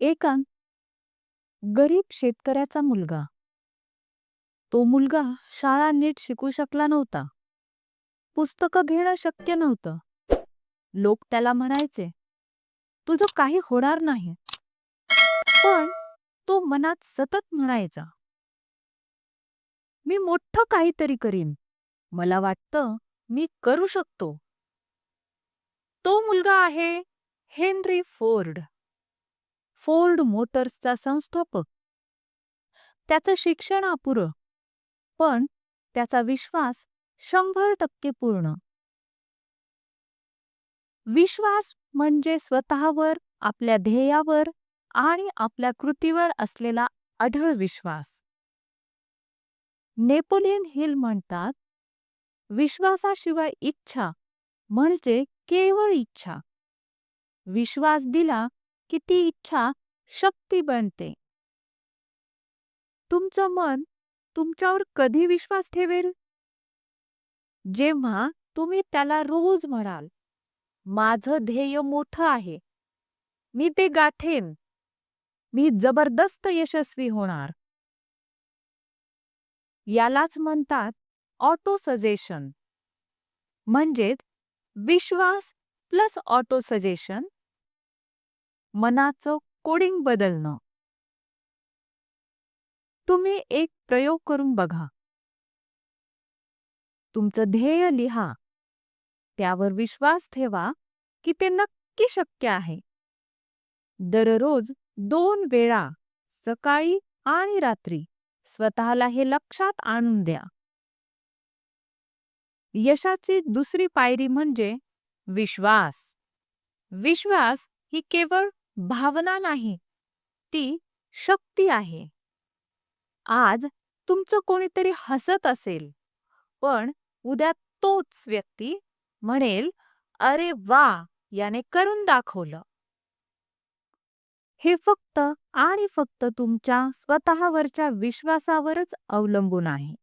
एका गरीब शेतकऱ्याचा मुलगा. तो मुलगा शाळा नीट शिकू शकला नव्हता. पुस्तकं घेणं शक्य नव्हतं. लोक त्याला म्हणायचे तुझं काही होणार नाही. पण तो मनात सतत म्हणायचा मी मोठं काहीतरी करीन. मला वाटतं मी करू शकतो. तो मुलगा आहे हेनरी फोर्ड. फोर्ड मोटर्सचा संस्थापक. त्याचं शिक्षण अपुरं पण त्याचा विश्वास शंभर टक्के पूर्ण. विश्वास म्हणजे स्वतःवर आपल्या ध्येयावर आणि आपल्या कृतीवर असलेला अढळ विश्वास. नेपोलियन हिल म्हणतात विश्वासाशिवाय इच्छा म्हणजे केवळ इच्छा. विश्वास दिला की ती इच्छा शक्ती बनते. तुमचं मन तुमच्यावर कधी विश्वास ठेवेल? जेव्हा तुम्ही त्याला रोज म्हणाल माझं ध्येय मोठं आहे. मी ते गाठेन. मी जबरदस्त यशस्वी होणार. यालाच म्हणतात ऑटो सजेशन. म्हणजेच विश्वास प्लस ऑटो सजेशन मनाचं कोडिंग बदलणं. तुम्ही एक प्रयोग करून बघा. तुमचं ध्येय लिहा. त्यावर विश्वास ठेवा की ते नक्की शक्य आहे. दररोज दोन वेळा सकाळी आणि रात्री स्वतःला हे लक्षात आणून द्या. यशाची दुसरी पायरी म्हणजे विश्वास. विश्वास ही केवळ भावना नाही ती शक्ती आहे. आज तुमचं कोणीतरी हसत असेल पण उद्या तोच व्यक्ती म्हणेल अरे वा याने करून दाखवलं. हे फक्त आणि फक्त तुमच्या स्वतःवरच्या विश्वासावरच अवलंबून आहे.